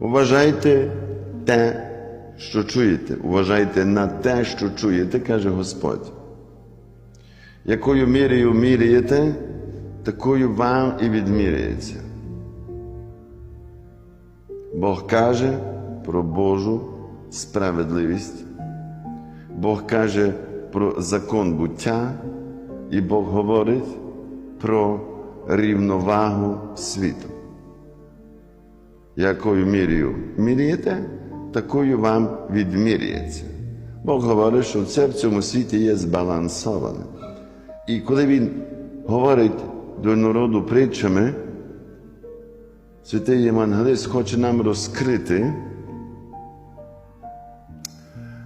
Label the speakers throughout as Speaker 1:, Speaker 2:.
Speaker 1: Уважайте те, що чуєте. Уважайте на те, що чуєте, каже Господь. Якою мірою міряєте, такою вам і відміряється. Бог каже про Божу справедливість. Бог каже про закон буття, і Бог говорить про рівновагу світу. Якою мірою міряєте, такою вам відміряється. Бог говорить, що все в цьому світі є збалансоване. І коли Він говорить до народу притчами, святий Євангелист хоче нам розкрити,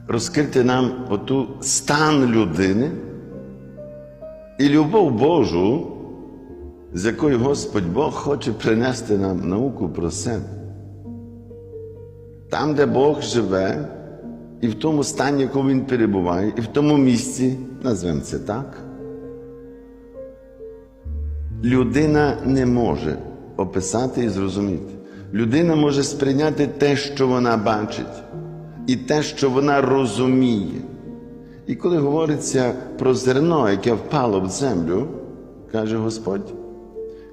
Speaker 1: розкрити нам оту стан людини і любов Божу, з якою Господь Бог хоче принести нам науку про себе. Там, де Бог живе, і в тому стані, в якому Він перебуває, і в тому місці, назвемо це так, людина не може описати і зрозуміти. Людина може сприйняти те, що вона бачить, і те, що вона розуміє. І коли говориться про зерно, яке впало в землю, каже Господь,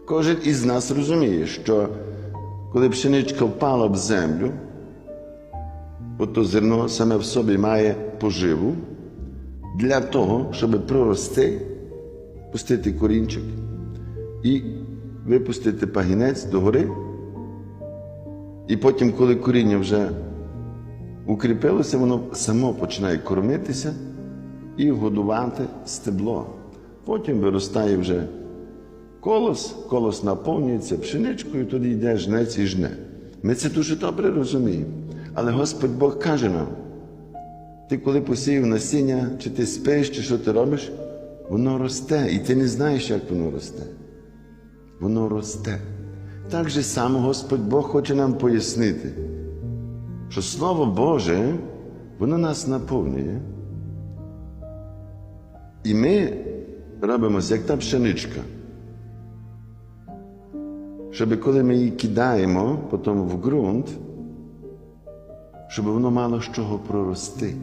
Speaker 1: кожен із нас розуміє, що коли пшеничка впала в землю, ото зерно саме в собі має поживу для того, щоб прорости, пустити корінчик і випустити пагінець догори. І потім, коли коріння вже укріпилося, воно само починає кормитися і годувати стебло. Потім виростає вже колос, колос наповнюється пшеничкою, тоді йде жнець і жне. Ми це дуже добре розуміємо. Але Господь Бог каже нам: ти коли посіяв насіння, чи ти спиш, чи що ти робиш, воно росте, і ти не знаєш, як воно росте. Воно росте. Так же само Господь Бог хоче нам пояснити, що Слово Боже, воно нас наповнює. І ми робимося, як та пшеничка. Щоб коли ми її кидаємо потім в ґрунт, щоб воно мало з чого прорости.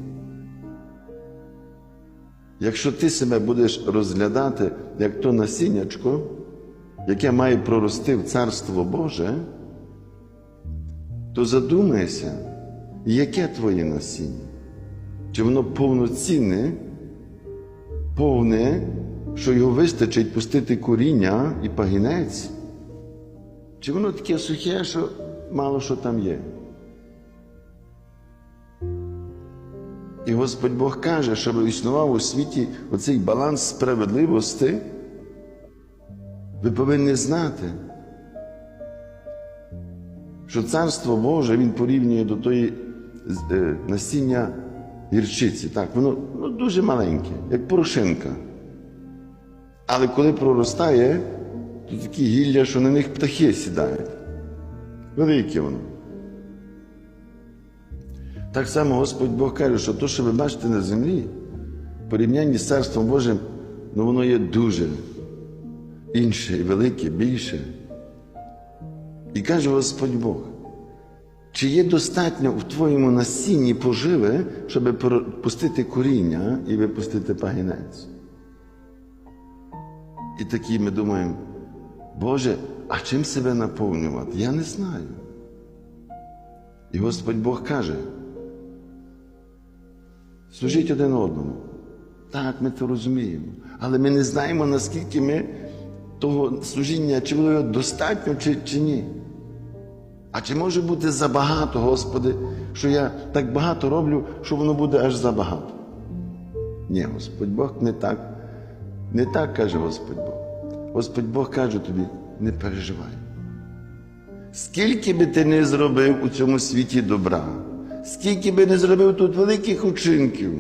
Speaker 1: Якщо ти себе будеш розглядати як то насіннячко, яке має прорости в Царство Боже, то задумайся, яке твоє насіння? Чи воно повноцінне, повне, що його вистачить пустити коріння і пагінець? Чи воно таке сухе, що мало що там є? І Господь Бог каже, щоб існував у світі оцей баланс справедливості, ви повинні знати, що Царство Боже Він порівнює до тої е, насіння гірчиці. Так, воно ну, дуже маленьке, як порошинка. Але коли проростає, то такі гілля, що на них птахи сідають. Велике воно. Так само Господь Бог каже, що те, що ви бачите на землі, в порівнянні з Царством Божим, ну воно є дуже інше, велике, більше. І каже Господь Бог, чи є достатньо в твоєму насінні поживи, щоб пустити коріння і випустити пагінець? І такі ми думаємо, Боже, а чим себе наповнювати? Я не знаю. І Господь Бог каже, служіть один одному. Так, ми це розуміємо. Але ми не знаємо, наскільки ми того служіння, чи воно достатньо, чи, чи ні. А чи може бути забагато, Господи, що я так багато роблю, що воно буде аж забагато? Ні, Господь Бог не так. Не так каже Господь Бог. Господь Бог каже тобі, не переживай. Скільки би ти не зробив у цьому світі добра, скільки би не зробив тут великих учинків,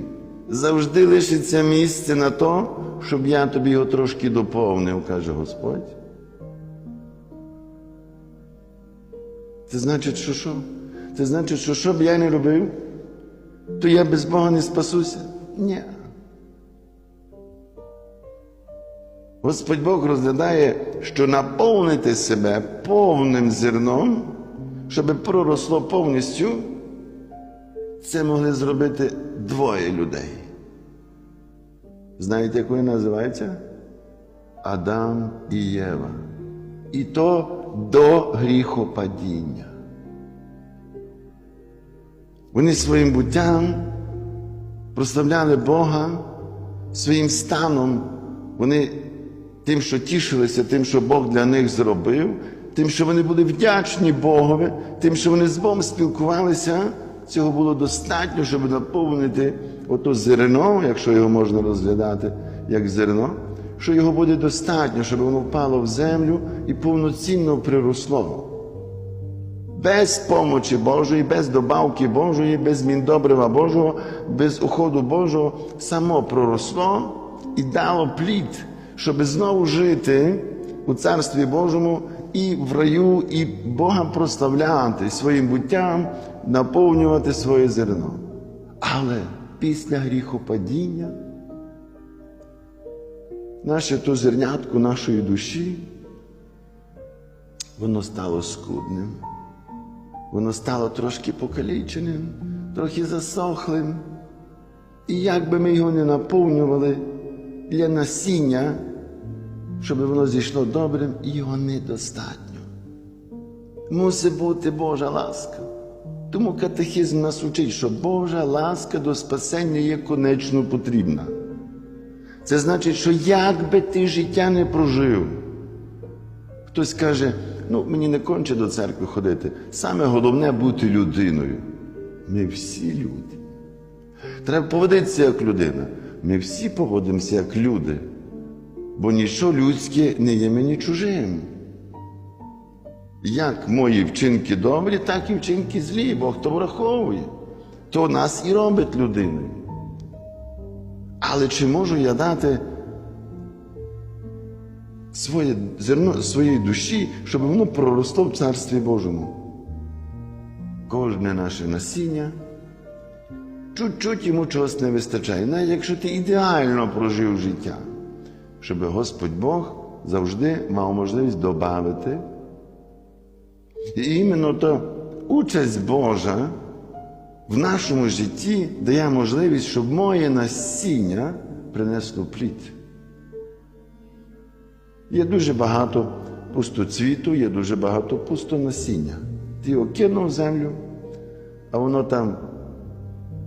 Speaker 1: завжди лишиться місце на то, щоб я тобі його трошки доповнив, каже Господь. Це значить, що що? Це значить, що що б я не робив, то я без Бога не спасуся? Ні. Господь Бог розглядає, що наповнити себе повним зерном, щоб проросло повністю, це могли зробити двоє людей. Знаєте, як вони називаються? Адам і Єва. І то до гріхопадіння. Вони своїм буттям прославляли Бога своїм станом. Вони тим, що тішилися, тим, що Бог для них зробив, тим, що вони були вдячні Богові, тим, що вони з Богом спілкувалися, цього було достатньо, щоб наповнити ото зерно, якщо його можна розглядати як зерно, що його буде достатньо, щоб воно впало в землю і повноцінно приросло. Без помочі Божої, без добавки Божої, без міндобрива Божого, без уходу Божого, само проросло і дало плід, щоб знову жити у Царстві Божому і в раю, і Бога прославляти своїм буттям, наповнювати своє зерно. Але після гріхопадіння наше то зернятко нашої душі, воно стало скудним. Воно стало трошки покаліченим, трохи засохлим. І як би ми його не наповнювали для насіння, щоб воно зійшло добрим, його недостатньо. Мусить бути Божа ласка. Тому катехізм нас учить, що Божа ласка до спасення є конечно потрібна. Це значить, що як би ти життя не прожив, Хтось каже, ну мені не конче до церкви ходити. Саме головне бути людиною. Ми всі люди. Треба поводитися як людина. Ми всі поводимося як люди, бо нічого людське не є мені чужим. Як мої вчинки добрі, так і вчинки злі, Бог то враховує. То нас і робить людиною. Але чи можу я дати своє зерно своєї душі, щоб воно проросло в Царстві Божому. Кожне наше насіння, чуть-чуть йому чогось не вистачає, навіть якщо ти ідеально прожив життя, щоб Господь Бог завжди мав можливість додати. І іменно то участь Божа в нашому житті дає можливість, щоб моє насіння принесло плід. Є дуже багато пустоцвіту, є дуже багато пустонасіння. Ти його кинув землю, а воно там,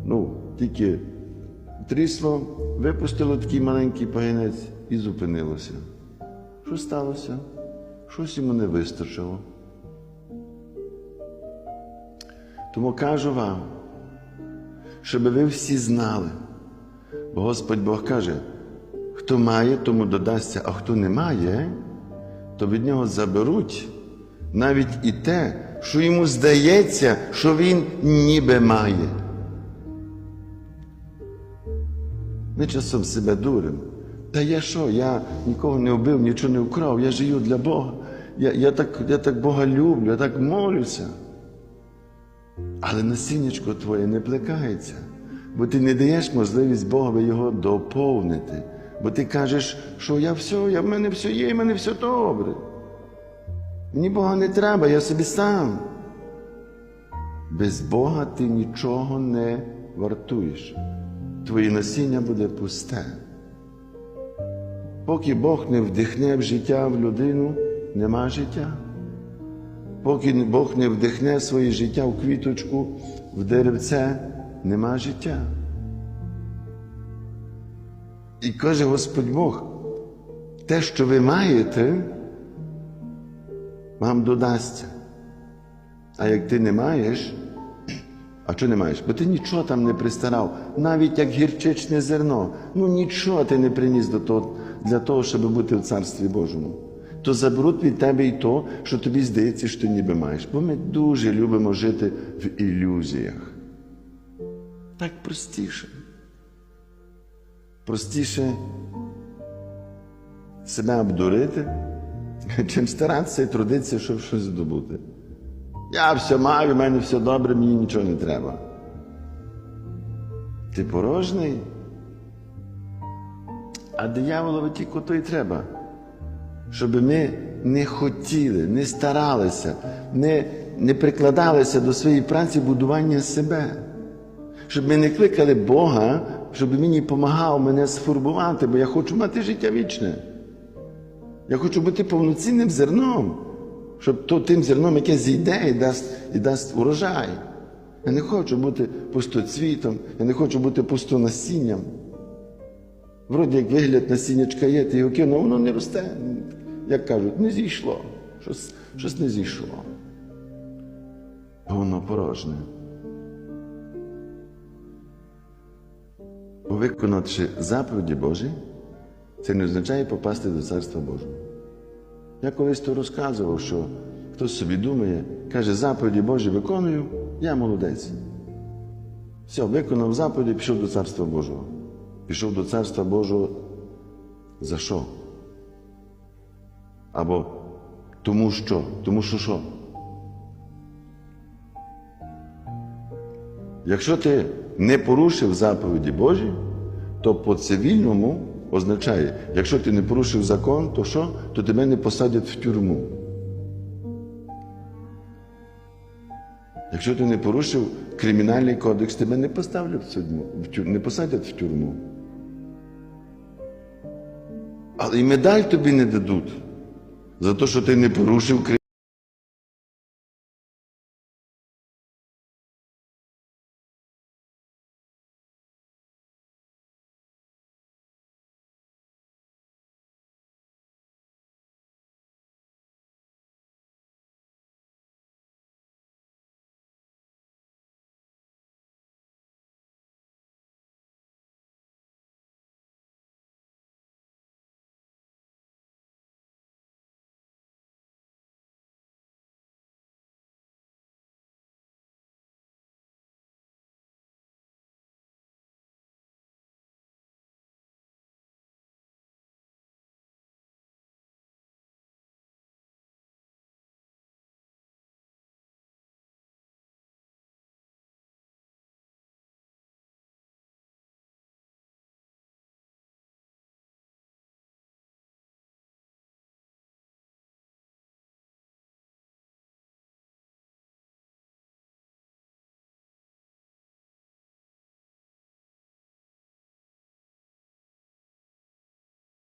Speaker 1: ну, тільки трісло, випустило такий маленький пагінець і зупинилося. Що сталося? Щось йому не вистачило. Тому кажу вам, щоб ви всі знали, бо Господь Бог каже, Хто має, тому додасться, а хто не має, то від нього заберуть навіть і те, що йому здається, що він ніби має. Ми часом себе дуримо. Та я що? Я нікого не вбив, нічого не вкрав, я живу для Бога. Я, я, так, я так Бога люблю, я так молюся. Але насіннячко твоє не плекається, бо ти не даєш можливість Богові його доповнити. Бо ти кажеш, що я все, я в мене все є, в мене все добре. Мені Бога не треба, я собі сам. Без Бога ти нічого не вартуєш. Твоє насіння буде пусте. Поки Бог не вдихне в життя в людину, нема життя. Поки Бог не вдихне своє життя в квіточку, в деревце, нема життя. І каже Господь Бог, те, що ви маєте, вам додасться. А як ти не маєш, а що не маєш? Бо ти нічого там не пристарав, навіть як гірчичне зерно, ну нічого ти не приніс до того, для того, щоб бути в Царстві Божому. То заберуть від тебе і то, що тобі здається, що ти ніби маєш. Бо ми дуже любимо жити в ілюзіях. Так простіше простіше себе обдурити, чим старатися і трудитися, щоб щось здобути. Я все маю, в мене все добре, мені нічого не треба. Ти порожний, а дияволові тільки то й треба, щоб ми не хотіли, не старалися, не не прикладалися до своєї праці будування себе, щоб ми не кликали Бога, щоб Він допомагав мене сформувати, бо я хочу мати життя вічне. Я хочу бути повноцінним зерном, щоб то тим зерном, яке зійде і дасть, і дасть урожай. Я не хочу бути пустоцвітом, я не хочу бути пустонасінням. Вроді як вигляд насіннячка є, ти його кинув, воно не росте. Як кажуть, не зійшло. Щось, щось не зійшло. Бо Воно порожне. Бо виконавши заповіді Божі, це не означає попасти до Царства Божого. Я колись то розказував, що хтось собі думає, каже, заповіді Божі виконую, я молодець. Все, виконав заповіді, пішов до Царства Божого. Пішов до Царства Божого за що? Або тому що? Тому що що? Якщо ти не порушив заповіді Божі, то по цивільному означає, якщо ти не порушив закон, то що? То тебе не посадять в тюрму. Якщо ти не порушив кримінальний кодекс, тебе не поставлять в тюрму, не посадять в тюрму. Але і медаль тобі не дадуть за те, що ти не порушив